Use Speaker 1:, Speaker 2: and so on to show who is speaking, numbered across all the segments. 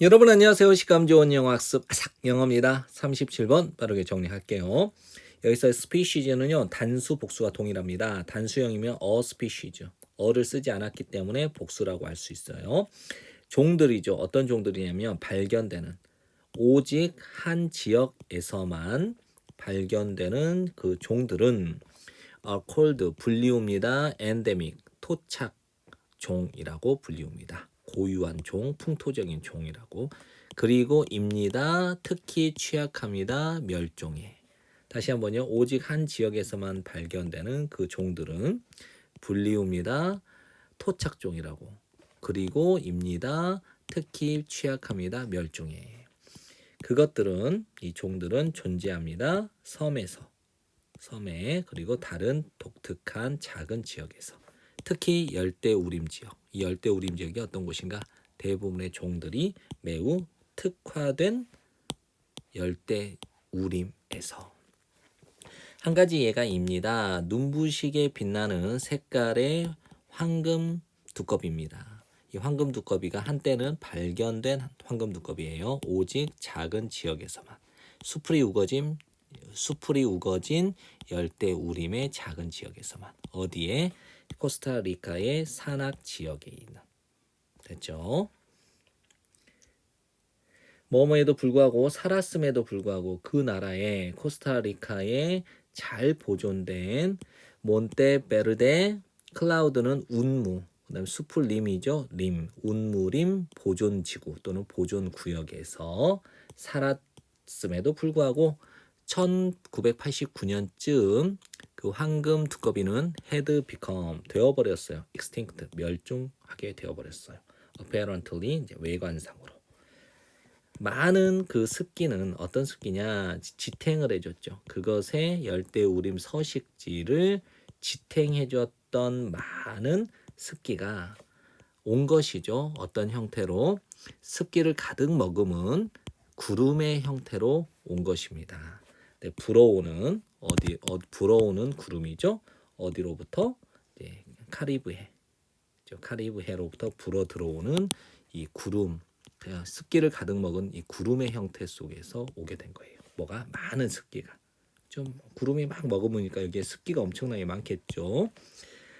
Speaker 1: 여러분 안녕하세요. 식감 좋은 영어 학습 아삭 영어입니다. 37번 빠르게 정리할게요. 여기서 스피시즈는요 단수 복수가 동일합니다. 단수형이면 어 스피시즈 어를 쓰지 않았기 때문에 복수라고 할 수 있어요. 종들이죠. 어떤 종들이냐면 발견되는 오직 한 지역에서만 발견되는 그 종들은 are called 불리웁니다. endemic 토착 종이라고 불리웁니다. 고유한 종, 풍토적인 종이라고. 그리고 입니다. 특히 취약합니다. 멸종에. 다시 한번요. 오직 한 지역에서만 발견되는 그 종들은 불리웁니다. 토착종이라고. 그리고 입니다. 특히 취약합니다. 멸종에. 그것들은 이 종들은 존재합니다. 섬에서. 섬에 그리고 다른 독특한 작은 지역에서. 특히 열대 우림 지역. 이 열대 우림 지역이 어떤 곳인가? 대부분의 종들이 매우 특화된 열대 우림에서 한 가지 예가입니다. 눈부시게 빛나는 색깔의 황금 두꺼비입니다. 이 황금 두꺼비가 한때는 발견된 황금 두꺼비예요. 오직 작은 지역에서만 수풀이 우거진 수풀이 우거진 열대 우림의 작은 지역에서만 어디에 코스타리카의 산악 지역에 있는 됐죠? 뭐뭐에도 불구하고 살았음에도 불구하고 그 나라의 코스타리카에 잘 보존된 몬테 베르데 클라우드는 운무 그다음 수풀 림이죠 림 운무림 보존지구 또는 보존구역에서 살았음에도 불구하고 1989년쯤 그 황금 두꺼비는 헤드 비컴 되어버렸어요. extinct 멸종하게 되어버렸어요. apparently 이제 외관상으로 많은 그 습기는 어떤 습기냐 지탱을 해줬죠. 그것의 열대 우림 서식지를 지탱해줬던 많은 습기가 온 것이죠. 어떤 형태로 습기를 가득 머금은 구름의 형태로 온 것입니다. 네, 불어오는 어디 어, 불어오는 구름이죠. 어디로부터 네, 카리브해, 카리브해로부터 불어 들어오는 이 구름, 그냥 습기를 가득 먹은 이 구름의 형태 속에서 오게 된 거예요. 뭐가 많은 습기가 좀 구름이 막 머금으니까 여기에 습기가 엄청나게 많겠죠.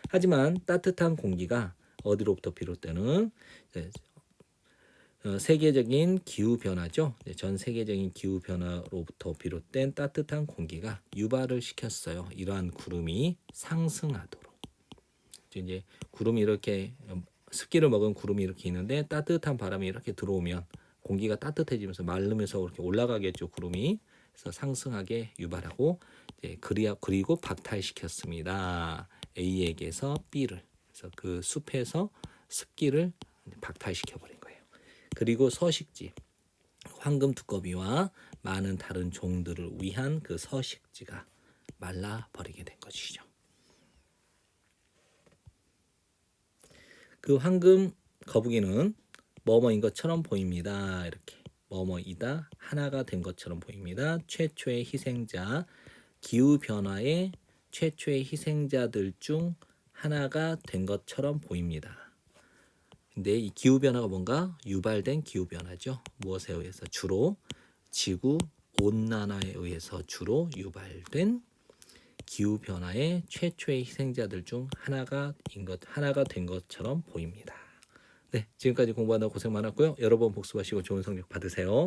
Speaker 1: 하지만 따뜻한 공기가 어디로부터 비롯되는 어, 세계적인 기후 변화죠. 전 세계적인 기후 변화로부터 비롯된 따뜻한 공기가 유발을 시켰어요. 이러한 구름이 상승하도록. 이제 구름이 이렇게 어, 습기를 먹은 구름이 이렇게 있는데 따뜻한 바람이 이렇게 들어오면 공기가 따뜻해지면서 마르면서 이렇게 올라가겠죠. 구름이 그래서 상승하게 유발하고 이제 그리야 그리고 박탈시켰습니다. A에게서 B를 그래서 그 숲에서 습기를 박탈시켜 거예요. 그리고 서식지 황금 두꺼비와 많은 다른 종들을 위한 그 서식지가 말라 버리게 된 것이죠. 그 황금 거북이는 뭐뭐인 것처럼 보입니다. 이렇게 뭐뭐이다 하나가 된 것처럼 보입니다. 최초의 희생자 기후 변화의 최초의 희생자들 중 하나가 된 것처럼 보입니다. 근데 이 기후 변화가 뭔가 유발된 기후 변화죠. 무엇에 의해서 주로 지구 온난화에 의해서 주로 유발된 기후 변화의 최초의 희생자들 중 하나가 인것 하나가 된 것처럼 보입니다. 네, 지금까지 공부하다 고생 많았고요. 여러 번 복습하시고 좋은 성적 받으세요.